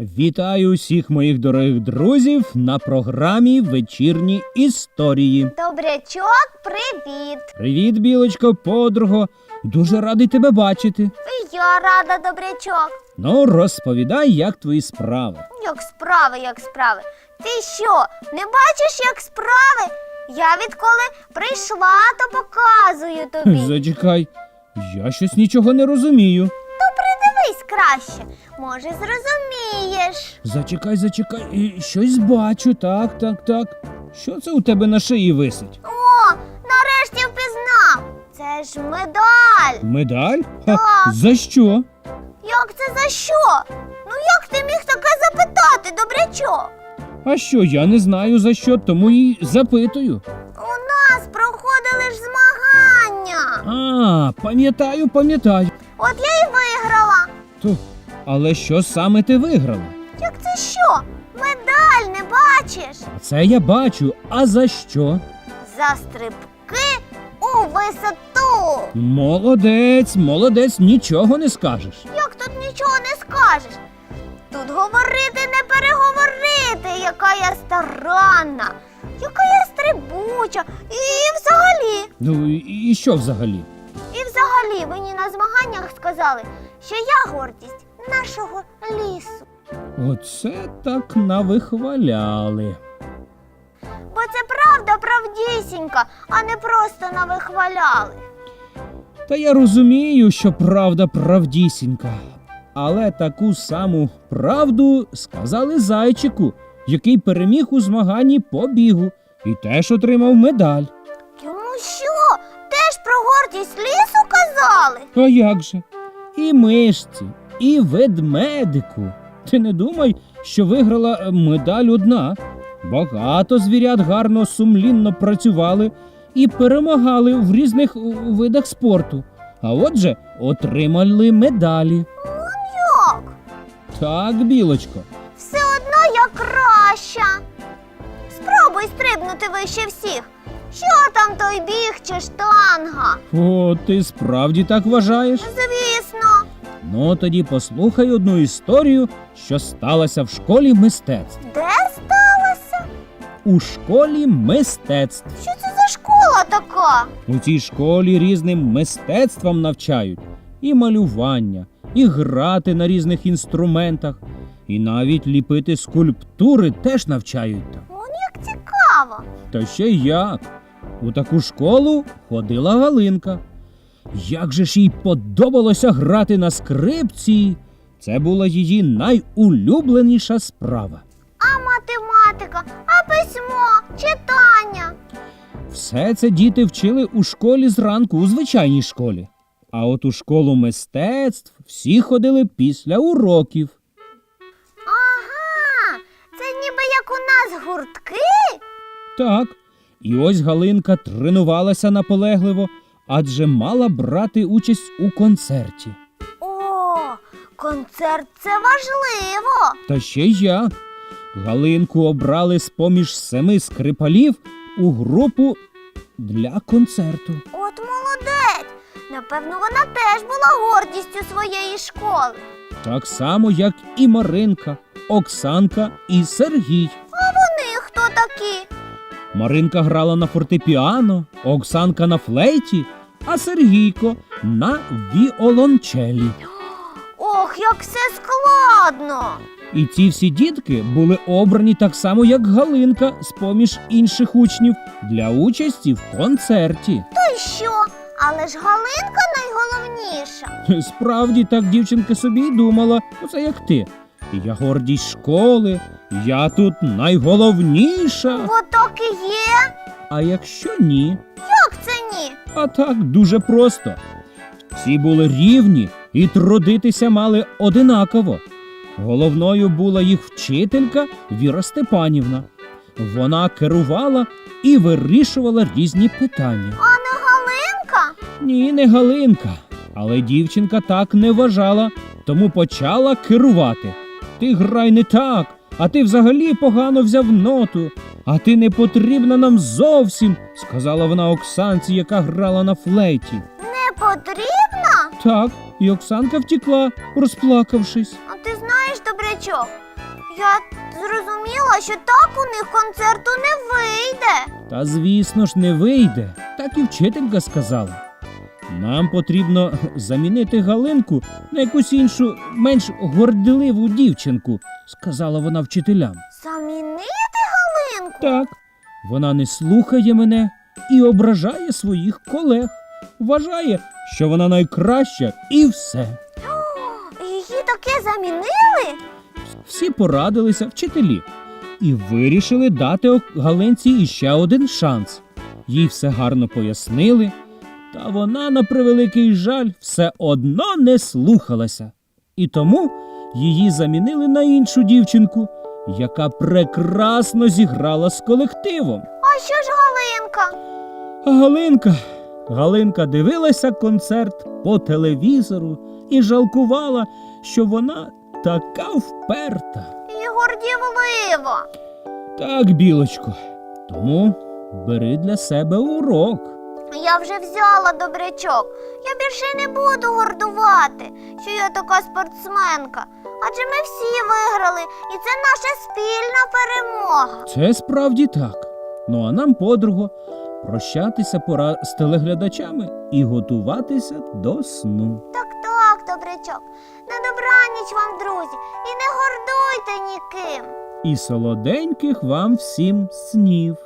Вітаю усіх моїх дорогих друзів на програмі Вечірні історії. Добрячок, привіт! Привіт, білочко, подруго. Дуже радий тебе бачити. І я рада, добрячок. Ну, розповідай, як твої справи. Як справи, як справи. Ти що, не бачиш, як справи? Я відколи прийшла, то показую тобі. Зачекай, я щось нічого не розумію. То придивись краще. Може, зрозумієш. Зачекай, зачекай, і щось бачу, так, так, так. Що це у тебе на шиї висить? О, нарешті впізнав. Це ж медаль. Медаль? Ха, за що? Як це за що? Ну як ти міг таке запитати, добрячок? А що, я не знаю за що, тому і запитую. У нас проходили ж змагання. А, пам'ятаю, пам'ятаю. От я й виграла. То, але що саме ти виграла? Як це що? Медаль не бачиш? Це я бачу, а за що? За стрибки у висоту. Молодець, молодець, нічого не скажеш. Як тут нічого не скажеш? Тут говорити не переговорити, яка я старанна, яка я стрибуча. І взагалі, Ну і і що взагалі? і взагалі мені на змаганнях сказали, що я гордість нашого лісу. Оце так навихваляли. Бо це правда правдісінька, а не просто навихваляли. Та я розумію, що правда правдісінька. Але таку саму правду сказали зайчику, який переміг у змаганні по бігу і теж отримав медаль. Йому що? Теж про гордість лісу казали? А як же? І мишці, і ведмедику. Ти не думай, що виграла е, медаль одна. Багато звірят гарно сумлінно працювали і перемагали в різних видах спорту. А отже, отримали медалі. Як? Так, білочко. Все одно я краща. Спробуй стрибнути вище всіх. Що там той біг чи штанга? О, ти справді так вважаєш? Звісно. Ну тоді послухай одну історію, що сталася в школі мистецтв. Де сталося? У школі мистецтв. Що це за школа така? У цій школі різним мистецтвам навчають і малювання, і грати на різних інструментах, і навіть ліпити скульптури теж навчають там. Вон як цікаво. Та ще як. У таку школу ходила Галинка. Як же ж їй подобалося грати на скрипці. Це була її найулюбленіша справа. А математика, а письмо, читання. Все це діти вчили у школі зранку, у звичайній школі. А от у школу мистецтв всі ходили після уроків. Ага, це ніби як у нас гуртки. Так. І ось Галинка тренувалася наполегливо, адже мала брати участь у концерті. О, концерт це важливо. Та ще й як. Галинку обрали з поміж семи скрипалів у групу для концерту. От молодець. Напевно, вона теж була гордістю своєї школи. Так само, як і Маринка, Оксанка і Сергій. А Вони хто такі? Маринка грала на фортепіано, Оксанка на флейті, а Сергійко на віолончелі. Ох, як все складно. І ці всі дітки були обрані так само, як Галинка, з поміж інших учнів для участі в концерті. То й що? Але ж Галинка найголовніша. Справді так дівчинка собі й думала, оце як ти. Я гордість школи, я тут найголовніша. Бо так і є. А якщо ні, Як ні? А так дуже просто. Всі були рівні і трудитися мали одинаково. Головною була їх вчителька Віра Степанівна. Вона керувала і вирішувала різні питання. А не Галинка? Ні, не Галинка. Але дівчинка так не вважала, тому почала керувати. Ти грай не так, а ти взагалі погано взяв ноту. А ти не потрібна нам зовсім, сказала вона Оксанці, яка грала на флейті. Не потрібна? Так, і Оксанка втікла, розплакавшись. А ти знаєш, добрячок, Я зрозуміла, що так у них концерту не вийде. Та звісно ж не вийде, так і вчителька сказала. Нам потрібно замінити Галинку на якусь іншу, менш гордливу дівчинку, сказала вона вчителям. Замінити? Так, вона не слухає мене і ображає своїх колег. Вважає, що вона найкраща, і все. Її таке замінили? Всі порадилися вчителі і вирішили дати Галинці іще один шанс. Їй все гарно пояснили, та вона, на превеликий жаль, все одно не слухалася. І тому її замінили на іншу дівчинку, яка прекрасно зіграла з колективом. А що ж Галинка? А Галинка. Галинка дивилася концерт по телевізору і жалкувала, що вона така вперта. І гордівлива. Так, білочко. Тому бери для себе урок. Я вже взяла добрячок. Я більше не буду гордувати, що я така спортсменка. Адже ми всі виграли, і це наша спільна перемога. Це справді так. Ну а нам, подруго, прощатися пора з телеглядачами і готуватися до сну. Так, так, добрячок. На добраніч вам, друзі, і не гордуйте ніким. І солоденьких вам всім снів.